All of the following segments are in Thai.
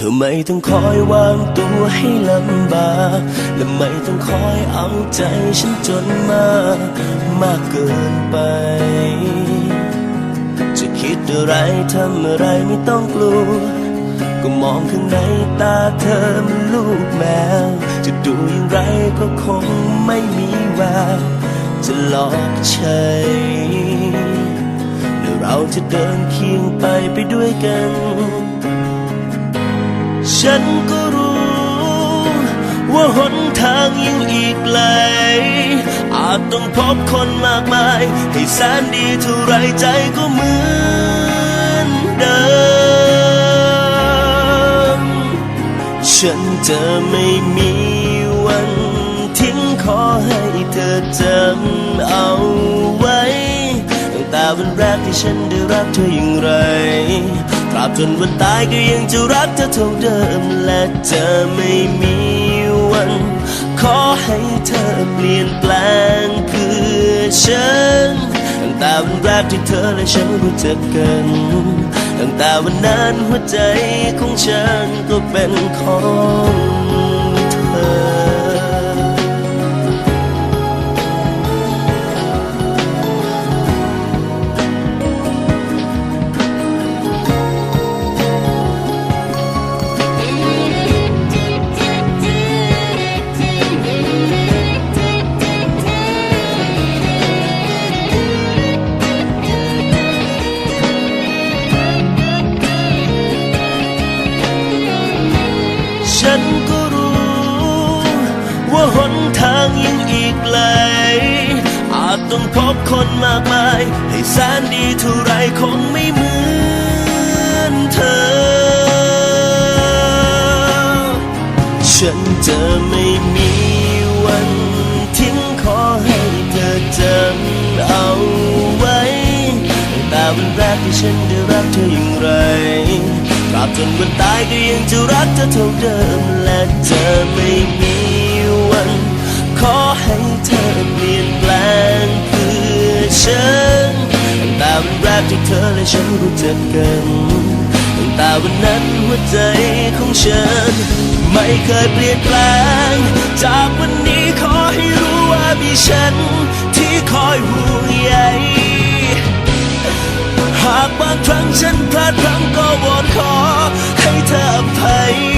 เธอไม่ต้องคอยวางตัวให้ลำบากและไม่ต้องคอยเอาใจฉันจนมากมากเกินไป จะคิดอะไรทำอะไรไม่ต้องกลัว ก็มองข้างในตาเธอมันลูกแมว จะดูอย่างไรก็คงไม่มีแววจะหลอกใช้และเราจะเดินเคียงไปไปด้วยกัน ฉันก็รู้ ว่าหนทางยังอีกไกล อาจต้องพบคนมากมาย ให้แสนดีเท่าไรใจก็เหมือนเดิม ฉันจะไม่มี วันแรกที่ฉันได้รักเธออย่างไรตราบจนวันตายก็ยังจะรักเธอเท่าเดิม และจะไม่มีวัน ขอให้เธอเปลี่ยนแปลงเพื่อฉัน ตั้งแต่วันแรกที่เธอและฉันรู้จักกัน ตั้งแต่วันนั้นหัวใจของฉันก็เป็นของเธอ ฉันก็รู้ ว่าหนทางยังอีกไกล อาจต้องพบคนมากมาย ให้แสนดีเท่าไรคงไม่เหมือนเธอ ฉันจะไม่มีวันทิ้งขอให้เธอจำเอาไว้แต่วันแรกที่ฉันได้รักเธออย่างไร ตราบจนวันตายก็ยังจะรักเธอเท่าเดิม และจะไม่มีวัน ขอให้เธอเปลี่ยนแปลงเพื่อฉันตั้งแต่วันแรกที่เธอและฉันรู้จักกันตั้งแต่วันนั้นหัวใจของฉัน ไม่เคยเปลี่ยนแปลง จากวันนี้ขอให้รู้ว่ามีฉันที่คอยห่วงใยางครั้งฉันพลาดพลั้งก็วอนขอให้เธออภัย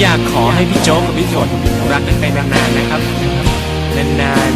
อยากขอให้พี่โจ๊กกับพี่ฝนรักกันไปนานๆนะครับ นาน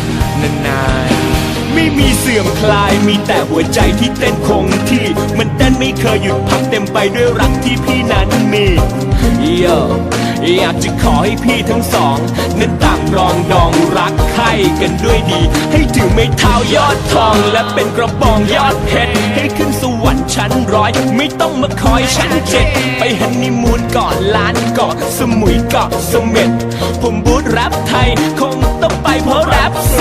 ๆ นานๆ ไม่มีเสื่อมคลายมีแต่หัวใจที่เต้นคงที่ มันเต้นไม่เคยหยุดพักเต็มไปด้วยรักที่พี่นั้นมีโยอยากจะขอให้พี่ทั้งสอง นั้นต่างรองดองรักใครกันด้วยดี ให้ถือไม่เท้ายอดทองและเป็นกระบองยอดเพชร ชั้นร้อย ไม่ต้องมาคอยชั้นเจ็ดไปฮันนีมูนก่อนล้านเกาะสมุยเกาะเสม็ดผมบูธแรปไทย คงต้องไปเพราะแรปเซ